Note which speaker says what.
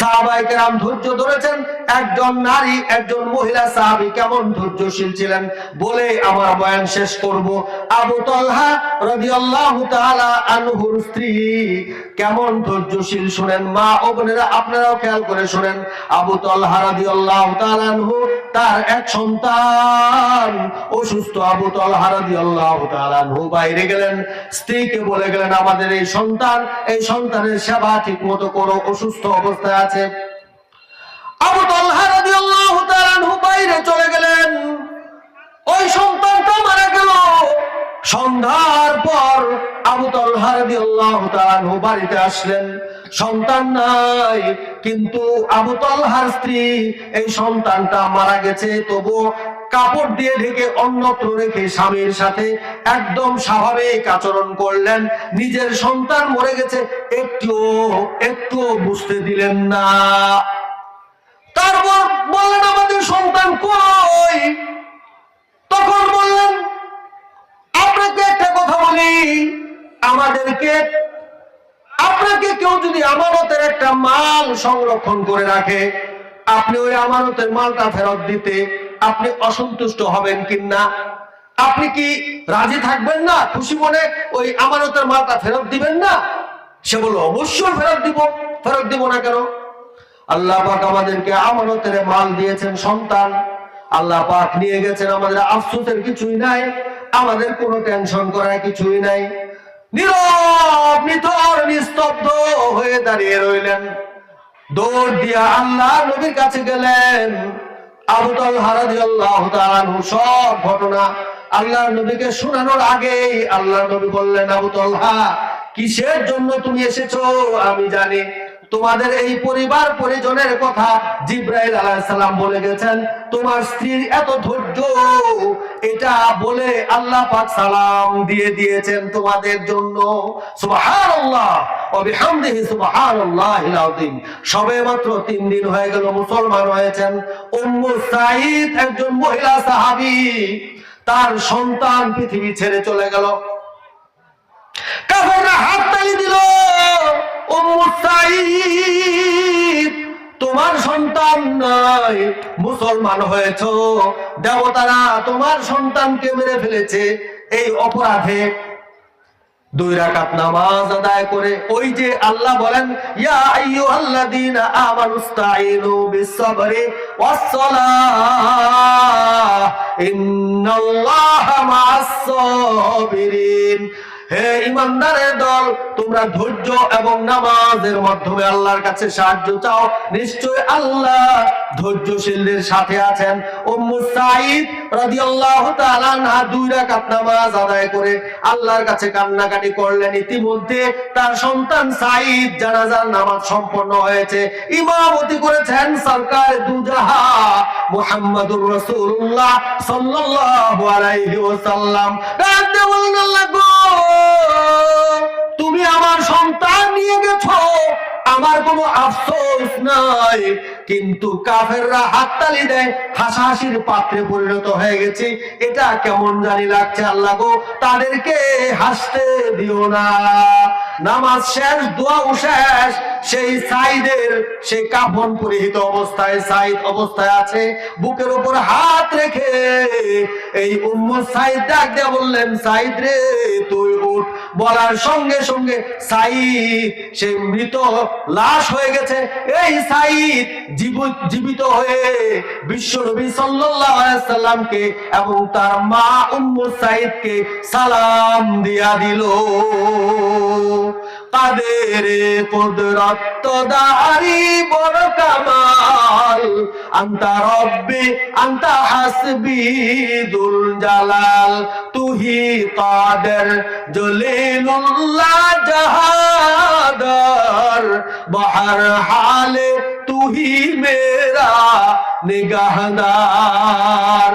Speaker 1: সাহাবাইকে রাম ধৈর্য ধরেছেন, একজন নারী, একজন মহিলা সাহাবি কেমন ধৈর্যশীল ছিলেন বলে আমার বয়ান শেষ করব। আবু তলহা রাদিয়াল্লাহু তাআলা আনহুর স্ত্রী কেমন ধৈর্যশীল শুনেন? মা ও বোনেরা আপনারাও খেয়াল করে শুনেন। আবু তলহা রাদিয়াল্লাহু তাআলা আনহু তার এক সন্তান অসুস্থ আবু তলহা আল্লাহ বাইরে গেলেন। স্ত্রীকে বলে গেলেন, আমাদের এই সন্তান, এই সন্তানের সেবা ঠিক মতো করো, অসুস্থ অবস্থায় আছে। বাড়িতে আসলেন। সন্তান নাই, কিন্তু আবু তলহার স্ত্রী, এই সন্তানটা মারা গেছে। তবু কাপড় দিয়ে ঢেকে অন্যত্র রেখে স্বামীর সাথে একদম স্বাভাবিক আচরণ করলেন। নিজের সন্তান মরে গেছে একটু একটু বুঝতে দিলেন না। তারপর বললেন, আমাদের সন্তান কই? তখন বললেন, আপনাকে একটা কথা বলি। আমাদেরকে, আপনাকে কেউ যদি আমানতের একটা মাল সংরক্ষণ করে রাখে, আপনি ওই আমানতের মালটা ফেরত দিতে আপনি অসন্তুষ্ট হবেন কিনা? আপনি কি রাজি থাকবেন না, খুশি মনে ওই আমানতের মালটা ফেরত দিবেন না? সে বলল, অবশ্যই ফেরত দিব। ফেরত দিব না কেন? আল্লাহ পাক আমাদেরকে আমানতের মাল দিয়েছেন, সন্তান। আল্লাহ পাক নিয়ে গেছেন, আমাদের আফসোসের কিছুই নাই, আমাদের কোনো টেনশন করার কিছুই নাই। নীরব, নিথর, নিস্তব্ধ হয়ে দাঁড়িয়ে রইলেন। দৌড় দিয়া আল্লাহ নবীর কাছে গেলেন। আবু হারাদি আল্লাহ সব ঘটনা আল্লাহ নবীকে শোনানোর আগেই আল্লাহ নবী বললেন, আবু হা কিসের জন্য তুমি এসেছ? আমি জানি তোমাদের এই পরিবার পরিজনের কথা জিব্রাইল আলাইহিস সালাম বলে গেছেন, তোমার স্ত্রীর এত ধৈর্য, এটা বলে আল্লাহ পাক সালাম দিয়ে দিয়েছেন তোমাদের জন্য। সুবহানাল্লাহ সুবহানাল্লাহিল আযীম। সবে মাত্র দিন হয়ে গেল মুসলমান হয়েছেন। উম্মু সাঈদ একজন মহিলা সাহাবী, তার সন্তান পৃথিবী ছেড়ে চলে গেল। কাফেররা হাত নাই, মুসলমান হয়েছ। দেবতারা তোমার সন্তানকে মেরে ফেলেছে। এই অপরাধে দুই রাকাত নামাজ আদায় করে ওই যে আল্লাহ বলেন, ইয়া হে ইমানদারের দল, তোমরা ধৈর্য এবং নামাজের মাধ্যমে আল্লাহর কাছে সাহায্য চাও। নিশ্চয় আল্লাহ ধৈর্যশীলদের সাথে আছেন। উম্মু সাঈদ রাদিয়াল্লাহু তাআলা আনহা দুই রাকাত নামাজ আদায় করে আল্লাহর কাছে কান্নাকাটি করলেন। ইতিমধ্যে তার সন্তান সাঈদ জানাজার নামাজ সম্পন্ন হয়েছে। ইমামতি করেছেন সরকার দুজাহা মুহাম্মাদুর রাসূলুল্লাহ সাল্লাল্লাহু আলাইহি ওয়াসাল্লাম। কাঁদতে বলেন আল্লাহ তুমি আমার সন্তান নিয়ে গেছো। আমার কোনো আফসোস নাই। কিন্তু কাফেররা হাততালি দেয়, হাসাহাসির পাত্রে পরিণত হয়ে গেছে। এটা কেমন জানি লাগছে আল্লাহ গো, তাদেরকে হাসতে দিও না। নামাজ শেষ, দোয়াও শেষ, সেই সাইদের, সেই কাফন পরিহিত অবস্থায়, সাইদ অবস্থায় আছে। বুকের উপর হাত রেখে এই উম্মত সাইদ ডাক দিয়ে বললেন, সাইদ রে, তুই উঠ বলার সঙ্গে সঙ্গে সে মৃত লাশ হয়ে গেছে। এই সাইদ জীব- জীবিত হয়ে বিশ্ব নবী সাল্লামকে এবং তার মা উম্মু সাইদকে সালাম দিয়া দিল। কাদের কুদরত দারি বড় কামাল। আন্তা রব্বি, আন্তা হাসবি, দুল জালাল, তুহি কাদের, জলিলুল্লাহ জাহাদার। বহর হালে তুহি মেরা নিগাহদার।